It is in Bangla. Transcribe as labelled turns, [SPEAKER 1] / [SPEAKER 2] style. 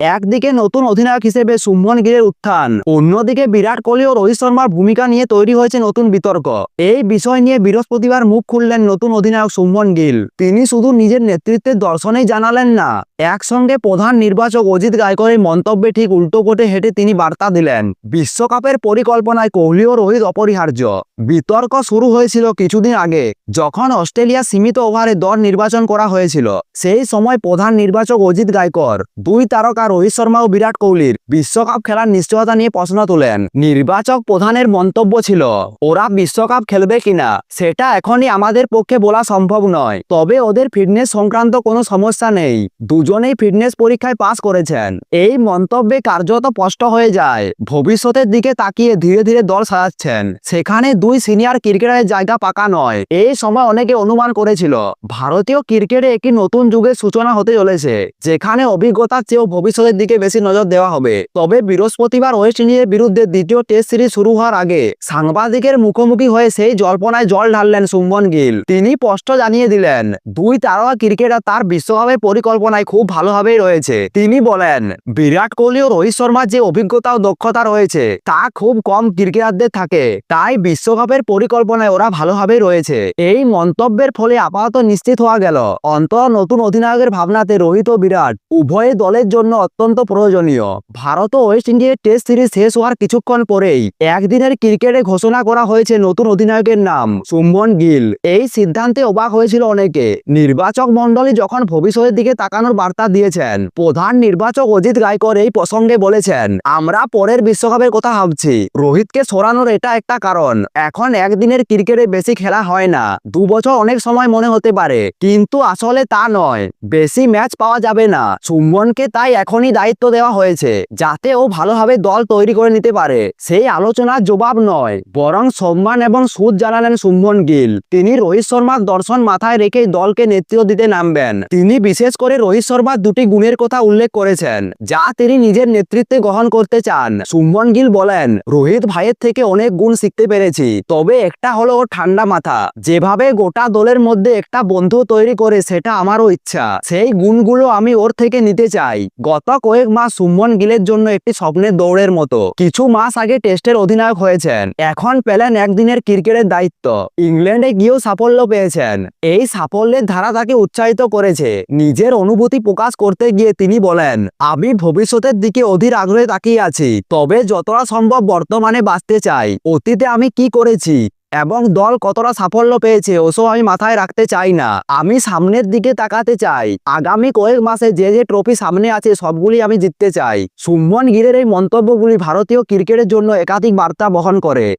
[SPEAKER 1] একদিকে নতুন অধিনায়ক হিসেবে শুভমন গিলের উত্থান, অন্যদিকে বিরাট কোহলি ও রোহিত শর্মার ভূমিকা নিয়ে তৈরি হয়েছে নতুন বিতর্ক। এই বিষয় নিয়ে বৃহস্পতিবার মুখ খুললেন নতুন অধিনায়ক শুভমন গিল। তিনি শুধু নিজের নেতৃত্বের দর্শনেই জানালেন না, একসঙ্গে প্রধান নির্বাচক অজিত গায়করের মন্তব্যে ঠিক উল্টো পটে হেঁটে তিনি বার্তা দিলেন, বিশ্বকাপের পরিকল্পনায় কোহলি ও রোহিত অপরিহার্য। বিতর্ক শুরু হয়েছিল কিছুদিন আগে, যখন অস্ট্রেলিয়া সীমিত ওভারে দল নির্বাচন করা হয়েছিল। সেই সময় প্রধান নির্বাচক অজিত গায়কর, দুই তারকা রোহিত শর্মা ও বিরাট কোহলির বিশ্বকাপ খেলার নিশ্চয়তা নিয়ে প্রশ্ন তোলেন। নির্বাচক প্রধানের মন্তব্য ছিল, ওরা বিশ্বকাপ খেলবে কিনা? সেটা এখনই আমাদের পক্ষে বলা সম্ভব নয়। তবে ওদের ফিটনেস সংক্রান্ত কোনো সমস্যা নেই। দুজনেই ফিটনেস পরীক্ষায় পাস করেছেন। এই মন্তব্যে কার্যত স্পষ্ট হয়ে যায়, ভবিষ্যতের দিকে তাকিয়ে ধীরে ধীরে দল সাজাচ্ছেন। সেখানে দুই সিনিয়র ক্রিকেটারের জায়গা পাকা নয়। এই সময় অনেকে অনুমান করেছিল, ভারতীয় ক্রিকেটে একটি নতুন যুগের সূচনা হতে চলেছে, যেখানে অভিজ্ঞতার চেয়েও ভবিষ্যতের দিকে বেশি নজর দেওয়া হবে। তবে বৃহস্পতিবার ওয়েস্ট ইন্ডিজের বিরুদ্ধে দ্বিতীয় টেস্ট সিরিজ শুরু হওয়ার আগে সাংবাদিকের মুখোমুখি হয়ে সেই জল্পনায় জল ঢাললেন শুভমন গিল। তিনি স্পষ্ট জানিয়ে দিলেন, দুই তারকা ক্রিকেটার তার বিশ্বকাপের পরিকল্পনায় খুব ভালোভাবেই রয়েছে। তিনি বলেন, বিরাট কোহলি ও রোহিত শর্মার যে অভিজ্ঞতা ও দক্ষতা রয়েছে, তা খুব কম ক্রিকেটারদের থাকে। তাই বিশ্বকাপের পরিকল্পনায় ওরা ভালোভাবেই রয়েছে। এই মন্তব্যের ফলে আপাতত নিশ্চিত হওয়া গেল। অন্তত নতুন অধিনায়কের ভাবনাতে রোহিত ও বিরাট উভয় দলের জন্য অত্যন্ত প্রয়োজনীয়। ভারত ও ওয়েস্ট ইন্ডিজের টেস্ট সিরিজ শেষ হওয়ার কিছুক্ষণ পরেই একদিনের ক্রিকেটে ঘোষণা করা হয়েছে নতুন অধিনায়কের নাম শুভমন গিল। এই সিদ্ধান্তে অবাক হয়েছিল অনেকে। নির্বাচক মণ্ডলী যখন ভবিষ্যতের দিকে তাকানোর বার্তা দিয়েছেন, প্রধান নির্বাচক অজিত গায়কর এই প্রসঙ্গে বলেছেন, আমরা পরের বিশ্বকাপের কথা ভাবছি। রোহিতকে সরানোর এটা একটা কারণ। এখন একদিনের ক্রিকেটে বেশি খেলা হয় না। দু বছর অনেক সময় মনে হতে পারে। কিন্তু আসলে তা নয়। বেশি ম্যাচ পাওয়া যাবে না। শুভমনকে তাই এখনই দায়িত্ব দেওয়া হয়েছে যাতে ও ভালোভাবে দল তৈরি করে নিতে পারে। সেই আলোচনার জবাব নয়, বরং সম্মান এবং সুদ জানালেন শুভমন গিল। তিনি রোহিত শর্মার দর্শন মাথায় রেখে দলকে নেতৃত্ব দিতে নামবেন। তিনি বিশেষ করে রোহিত শর্মার দুটি গুণের কথা উল্লেখ করেছেন, যা তিনি নিজের নেতৃত্বে গ্রহণ করতে চান। শুভমন গিল বলেন, রোহিত ভাইয়ের থেকে অনেক গুণ শিখতে পেরেছি, তবে একটা হলো ওর ঠান্ডা মাথা। যেভাবে গোটা দলের মধ্যে একটা বন্ধু তৈরি করে সেটা আমারও ইচ্ছা। সেই গুণগুলো আমি ওর থেকে নিতে চাই। গত কয়েক মাস শুভমন গিলের জন্য একটি স্বপ্নের দৌড়ের মতো। কিছু মাস আগে টেস্টের অধিনায়ক হয়েছেন। এখন পেলেন একদিনের ক্রিকেটের দায়িত্ব। ইংল্যান্ডে গিয়েও সাফল্য পেয়েছেন। এই সাফল্যের ধারা তাকে উৎসাহিত করেছে। নিজের অনুভূতি প্রকাশ করতে গিয়ে তিনি বলেন, আমি ভবিষ্যতের দিকে অধীর আগ্রহে তাকিয়ে আছি। তবে যতটা সম্ভব বর্তমানে বাঁচতে চাই। অতীতে আমি কি করেছি? এবং দল কতটা সাফল্য পেয়েছে, ওসব আমি মাথায় রাখতে চাই না। আমি সামনের দিকে তাকাতে চাই। আগামী কয়েক মাসে যে যে ট্রফি সামনে আছে, সবগুলি আমি জিততে চাই। শুভমন গিরের এই মন্তব্যগুলি ভারতীয় ক্রিকেটের জন্য একাধিক বার্তা বহন করে।